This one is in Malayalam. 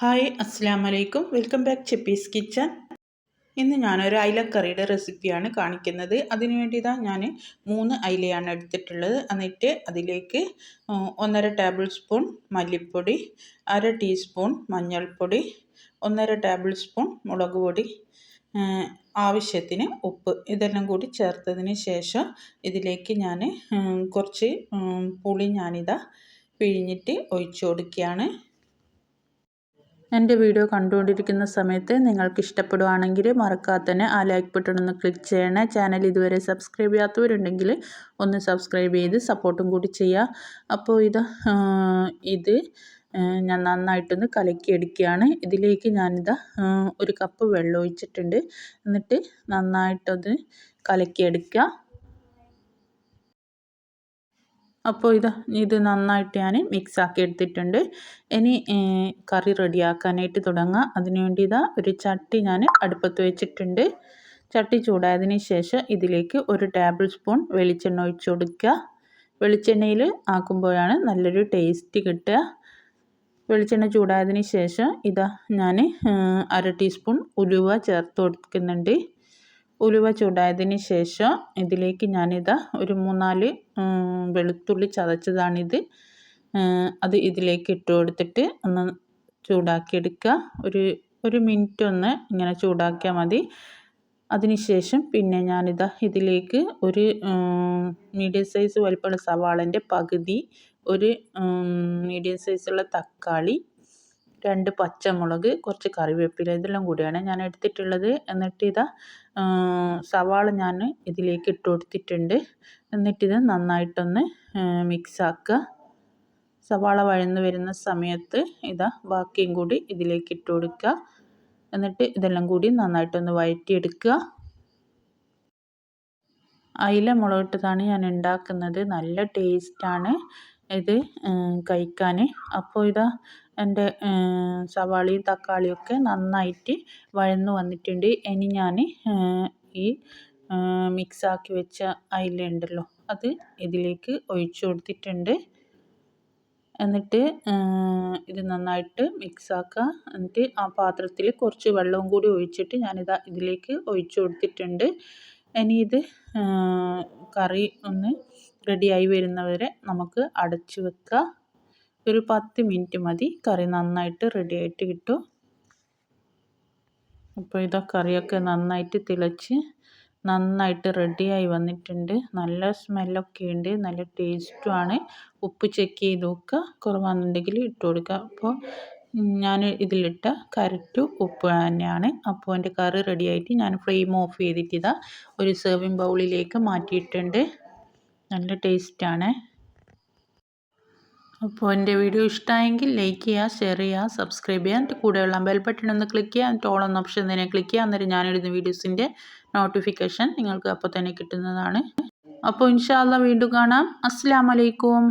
ഹായ് അസ്സാം വലൈക്കും വെൽക്കം ബാക്ക് ചെപ്പീസ് കിച്ചൺ. ഇന്ന് ഞാനൊരു അയിലക്കറിയുടെ റെസിപ്പിയാണ് കാണിക്കുന്നത്. അതിനു വേണ്ടി ഇതാ ഞാൻ മൂന്ന് അയിലയാണ് എടുത്തിട്ടുള്ളത്. എന്നിട്ട് അതിലേക്ക് ഒന്നര ടേബിൾ സ്പൂൺ മല്ലിപ്പൊടി അര ടീസ്പൂൺ മഞ്ഞൾപ്പൊടി ഒന്നര ടേബിൾ സ്പൂൺ മുളക് പൊടി ആവശ്യത്തിന് ഉപ്പ്. ഇതെല്ലാം കൂടി ചേർത്തതിന് ശേഷം ഇതിലേക്ക് ഞാൻ കുറച്ച് പുളി ഞാനിതാ പിഴിഞ്ഞിട്ട് ഒഴിച്ചു കൊടുക്കുകയാണ്. എന്റെ വീഡിയോ കണ്ടുകൊണ്ടിരിക്കുന്ന സമയത്ത് നിങ്ങൾക്ക് ഇഷ്ടപ്പെടുവാണെങ്കിൽ മറക്കാതെ ആ ലൈക്ക് ബട്ടൺ ഒന്ന് ക്ലിക്ക് ചെയ്യണേ. ചാനൽ ഇതുവരെ സബ്സ്ക്രൈബ് ചെയ്യാത്തവരുണ്ടെങ്കിൽ ഒന്ന് സബ്സ്ക്രൈബ് ചെയ്ത് സപ്പോർട്ടും കൂടി ചെയ്യുക. അപ്പോൾ ഇത് ഇത് ഞാൻ നന്നായിട്ടൊന്ന് കലക്കി കലക്കിയെടുക്കുകയാണ് ഇതിലേക്ക് ഞാനിതാ ഒരു കപ്പ് വെള്ളം ഒഴിച്ചിട്ടുണ്ട് എന്നിട്ട് നന്നായിട്ടത് കലക്കിയെടുക്കുക അപ്പോൾ ഇത് ഇത് നന്നായിട്ട് ഞാൻ മിക്സ് ആക്കി എടുത്തിട്ടുണ്ട്. ഇനി കറി റെഡിയാക്കാനായിട്ട് തുടങ്ങാം. അതിനുവേണ്ടി ഇതാ ഒരു ചട്ടി ഞാൻ അടുപ്പത്ത് വെച്ചിട്ടുണ്ട്. ചട്ടി ചൂടായതിന് ശേഷം ഇതിലേക്ക് ഒരു ടേബിൾ സ്പൂൺ വെളിച്ചെണ്ണ ഒഴിച്ച് കൊടുക്കുക. വെളിച്ചെണ്ണയിൽ ആക്കുമ്പോഴാണ് നല്ലൊരു ടേസ്റ്റ് കിട്ടുക. വെളിച്ചെണ്ണ ചൂടായതിന് ശേഷം ഇതാ ഞാൻ അര ടീസ്പൂൺ ഉലുവ ചേർത്ത് കൊടുക്കുന്നുണ്ട്. ഉലുവ ചൂടായതിന് ശേഷം ഇതിലേക്ക് ഞാനിതാ ഒരു മൂന്നാൽ വെളുത്തുള്ളി ചതച്ചതാണിത്. അത് ഇതിലേക്ക് ഇട്ട് കൊടുത്തിട്ട് ഒന്ന് ചൂടാക്കിയെടുക്കുക. ഒരു ഒരു മിനിറ്റ് ഒന്ന് ഇങ്ങനെ ചൂടാക്കിയാൽ മതി. അതിനുശേഷം പിന്നെ ഞാനിതാ ഇതിലേക്ക് ഒരു മീഡിയം സൈസ് വലിപ്പമുള്ള സവാളന്റെ പകുതി ഒരു മീഡിയം സൈസുള്ള തക്കാളി രണ്ട് പച്ചമുളക് കുറച്ച് കറിവേപ്പില ഇതെല്ലാം കൂടിയാണ് ഞാൻ എടുത്തിട്ടുള്ളത്. എന്നിട്ട് ഇതാ സവാള ഞാൻ ഇതിലേക്ക് ഇട്ട് കൊടുത്തിട്ടുണ്ട്. എന്നിട്ടിത് നന്നായിട്ടൊന്ന് മിക്സാക്കുക സവാള വഴന്ന് വരുന്ന സമയത്ത് ഇതാ ബാക്കിയും കൂടി ഇതിലേക്ക് ഇട്ട് കൊടുക്കുക എന്നിട്ട് ഇതെല്ലാം കൂടി നന്നായിട്ടൊന്ന് വഴറ്റിയെടുക്കുക അയില മുളകിട്ടതാണ് ഞാൻ ഉണ്ടാക്കുന്നത്. നല്ല ടേസ്റ്റാണ് ഇത് കഴിക്കാൻ അപ്പോൾ ഇതാ എന്റെ സവാളയും തക്കാളിയും ഒക്കെ നന്നായിട്ട് വഴന്ന് വന്നിട്ടുണ്ട്. ഇനി ഞാൻ ഈ മിക്സാക്കി വെച്ച അയില ഉണ്ടല്ലോ അത് ഇതിലേക്ക് ഒഴിച്ചു കൊടുത്തിട്ടുണ്ട്. എന്നിട്ട് ഇത് നന്നായിട്ട് മിക്സാക്കുക എന്നിട്ട് ആ പാത്രത്തിൽ കുറച്ച് വെള്ളവും കൂടി ഒഴിച്ചിട്ട് ഞാനിതാ ഇതിലേക്ക് ഒഴിച്ചു കൊടുത്തിട്ടുണ്ട്. ഇനി ഇത് കറി ഒന്ന് റെഡിയായി വരുന്നവരെ നമുക്ക് അടച്ചു വെക്കുക ഒരു പത്ത് മിനിറ്റ് മതി. കറി നന്നായിട്ട് റെഡി ആയിട്ട് കിട്ടും. അപ്പോൾ ഇതാ കറിയൊക്കെ നന്നായിട്ട് തിളച്ച് നന്നായിട്ട് റെഡിയായി വന്നിട്ടുണ്ട്. നല്ല സ്മെല്ലൊക്കെ ഉണ്ട്. നല്ല ടേസ്റ്റുമാണ് ഉപ്പ് ചെക്ക് ചെയ്ത് നോക്കുക. കുറവാണെന്നുണ്ടെങ്കിൽ ഇട്ട് കൊടുക്കുക. അപ്പോൾ ഞാൻ ഇതിലിട്ട കറക്റ്റ് ഉപ്പ് തന്നെയാണ്. അപ്പോൾ എന്റെ കറി റെഡിയായിട്ട് ഞാൻ ഫ്ലെയിം ഓഫ് ചെയ്തിട്ട് ഒരു സെർവിങ് ബൗളിലേക്ക് മാറ്റിയിട്ടുണ്ട്. നല്ല ടേസ്റ്റാണ് അപ്പോൾ എന്റെ വീഡിയോ ഇഷ്ടമായെങ്കിൽ ലൈക്ക് ചെയ്യുക ഷെയർ ചെയ്യുക സബ്സ്ക്രൈബ് ചെയ്യുക എന്റെ കൂടെയുള്ള ബെൽ ബട്ടൺ ഒന്ന് ക്ലിക്ക് ചെയ്യുക എന്നിട്ട് ഓൾ എന്ന ഓപ്ഷൻ തന്നെ ക്ലിക്ക് ചെയ്യുക അന്നേരം ഞാനിടുന്ന വീഡിയോസിന്റെ നോട്ടിഫിക്കേഷൻ നിങ്ങൾക്ക് അപ്പോൾ തന്നെ കിട്ടുന്നതാണ്. അപ്പോൾ ഇൻഷാല്ല വീണ്ടും കാണാം. അസ്സാം വലൈക്കും